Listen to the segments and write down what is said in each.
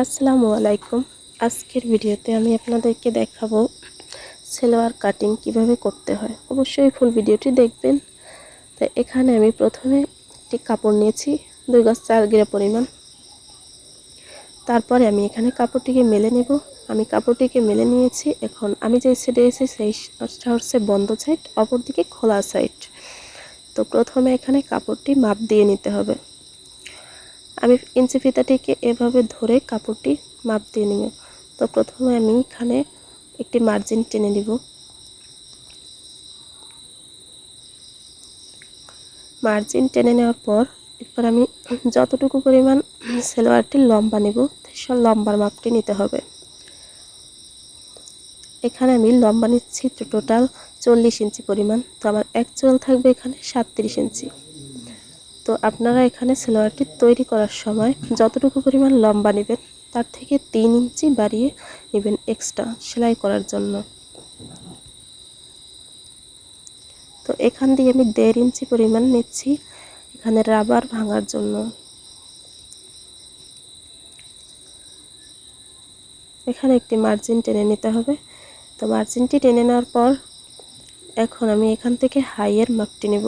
আসসালামু আলাইকুম। আজকের ভিডিওতে আমি আপনাদেরকে দেখাবো সেলোয়ার কাটিং কীভাবে করতে হয়। অবশ্যই ফুল ভিডিওটি দেখবেন। তো এখানে আমি প্রথমে একটি কাপড় নিয়েছি, দুই গাছ চার গিরা পরিমাণ। তারপরে আমি এখানে কাপড়টিকে মেলে নেব। আমি কাপড়টিকে মেলে নিয়েছি। এখন আমি যে সাইডে এসেছি, সেই হচ্ছে বন্ধ সাইড অপরদিকে খোলা সাইড তো প্রথমে এখানে কাপড়টি মাপ দিয়ে নিতে হবে। আমি ইঞ্চি ফিতাটিকে এভাবে ধরে কাপড়টি মাপ দিয়ে নিব। তো প্রথমে আমি এখানে একটি মার্জিন টেনে নিব। মার্জিন টেনে নেওয়ার পর এরপর আমি যতটুকু পরিমাণ সেলোয়ারটি লম্বা নেব সব লম্বার মাপটি নিতে হবে। এখানে আমি লম্বা নিচ্ছি টোটাল চল্লিশ ইঞ্চি পরিমাণ। তো আমার অ্যাকচুয়াল থাকবে এখানে সাতত্রিশ ইঞ্চি। তো আপনারা এখানে সেলোয়ারটি তৈরি করার সময় যতটুকু পরিমাণ লম্বা নেবেন, তার থেকে তিন ইঞ্চি বাড়িয়ে নেবেন এক্সট্রা সেলাই করার জন্য। তো এখান দিয়ে আমি দেড় ইঞ্চি পরিমাণ নিচ্ছি এখানে রাবার ভাঙার জন্য। এখানে একটি মার্জিন টেনে নিতে হবে। তো মার্জিনটি টেনে নেওয়ার পর এখন আমি এখান থেকে হাইয়ের মাপটি নেব।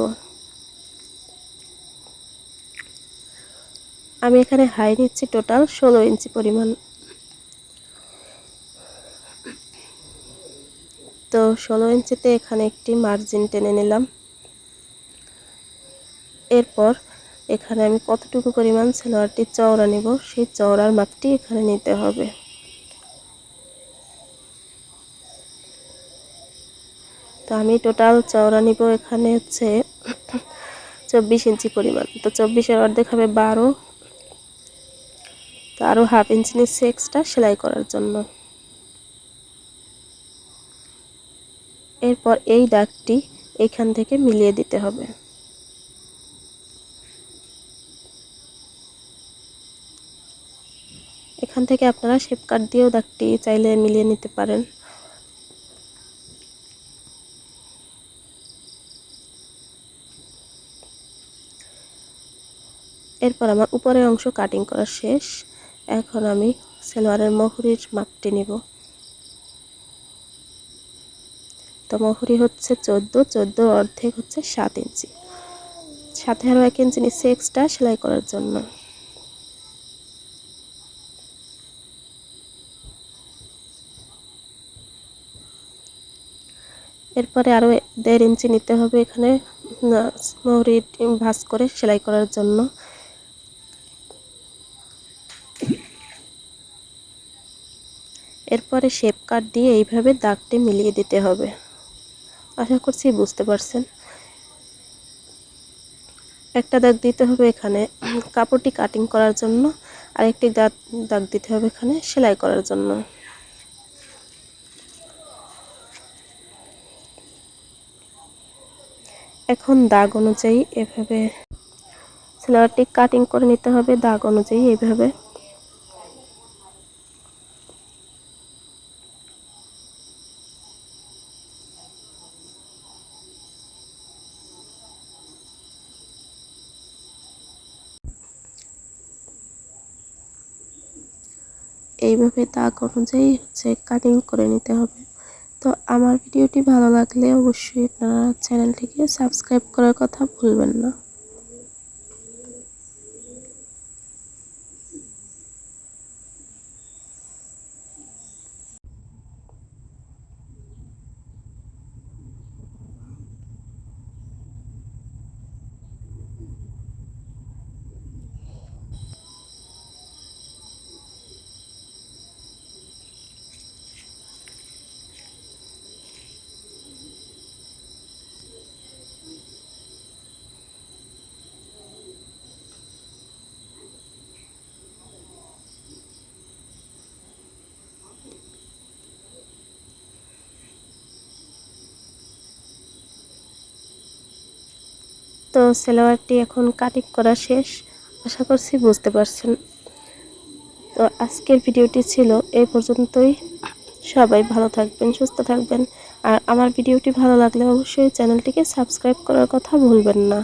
আমি এখানে হাই নিচ্ছি টোটাল ষোলো ইঞ্চি পরিমাণ। তো ষোলো ইঞ্চিতে এখানে একটি মার্জিন টেনে নিলাম। এরপর এখানে আমি কতটুকু পরিমাণ সেলোয়ারটি চওড়া নেব, সেই চওড়ার মাপটি এখানে নিতে হবে। তো আমি টোটাল চওড়া নিব এখানে হচ্ছে চব্বিশ ইঞ্চি পরিমাণ। তো চব্বিশের অর্ধেক হবে বারো তো আরও হাফ ইঞ্চি নিচ্ছে এক্সট্রা সেলাই করার জন্য। এরপর এই দাগটি এখান থেকে মিলিয়ে দিতে হবে। এখান থেকে আপনারা শেপ কাট দিয়েও দাগটি চাইলে মিলিয়ে নিতে পারেন। এরপর আমার উপরের অংশ কাটিং করা শেষ। এখন আমি সেলোয়ারের মহুরির মাপটি নিব। তো মহুরি হচ্ছে চোদ্দ চোদ্দ অর্ধেক হচ্ছে সাত ইঞ্চি। সাথে আরও এক ইঞ্চি নিচ্ছে এক্সট্রা সেলাই করার জন্য। এরপরে আরও দেড় ইঞ্চি নিতে হবে এখানে মহুরি ভাস করে সেলাই করার জন্য। এরপরে শেপ কাট দিয়ে এইভাবে দাগটি মিলিয়ে দিতে হবে। আশা করছি বুঝতে পারছেন। একটা দাগ দিতে হবে এখানে। কাপড়টি কাটিং করার জন্য আরেকটি দাগ দাগ দিতে হবে এখানে সেলাই করার জন্য। এখন দাগ অনুযায়ী এভাবে সেলারটি কাটিং করে নিতে হবে। দাগ অনুযায়ী এইভাবে এইভাবে দাগ অনুযায়ী হচ্ছে কাটিং করে নিতে হবে। তো আমার ভিডিওটি ভালো লাগলে অবশ্যই আপনারা চ্যানেলটিকে সাবস্ক্রাইব করার কথা ভুলবেন না। তো সেলোয়ারটি এখন কাটিং করা শেষ। আশা করছি বুঝতে পারছেন। তো আজকের ভিডিওটি ছিল এই পর্যন্তই। সবাই ভালো থাকবেন, সুস্থ থাকবেন। আর আমার ভিডিওটি ভালো লাগলে অবশ্যই চ্যানেলটিকে সাবস্ক্রাইব করার কথা ভুলবেন না।